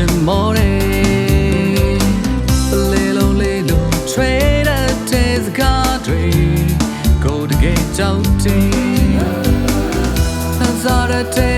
ရှင်မော်တယ်ပလေလုံးလေးတို့ trader days country go to gate out day သာရတဲ့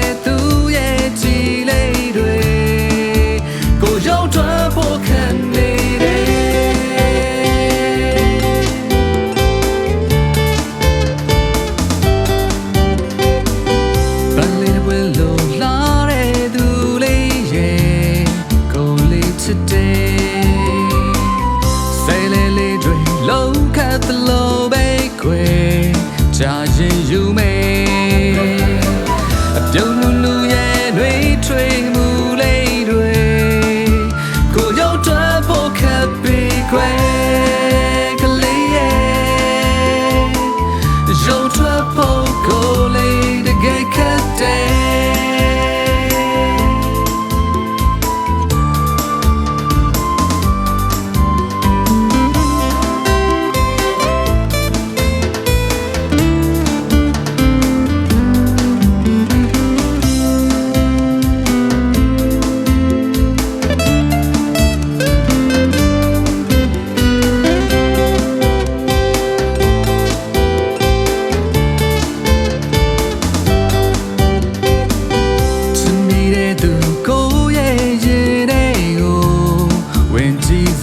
Does?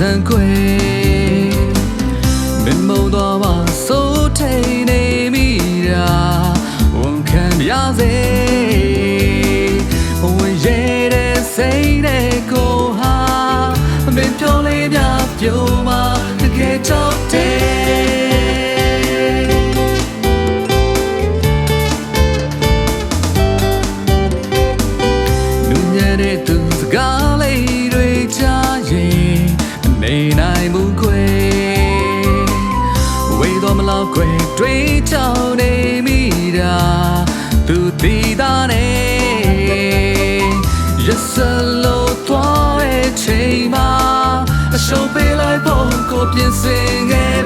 န်ခွေမင်းမုံတော်မှာစိုးထိန်နေမိတာဝန်ခံရစေဝင်ရတဲ့စိတ်နဲ့ကိုဟာမင်းပြောလေးများ ခွေတွေးချောင်းနေမိတာသူတီသားနဲ့ရစလို့သွားတဲ့ချိန်မှာအရှုံးပေးလိုက်ဖို့ကိုပြင်ဆင်ခဲ့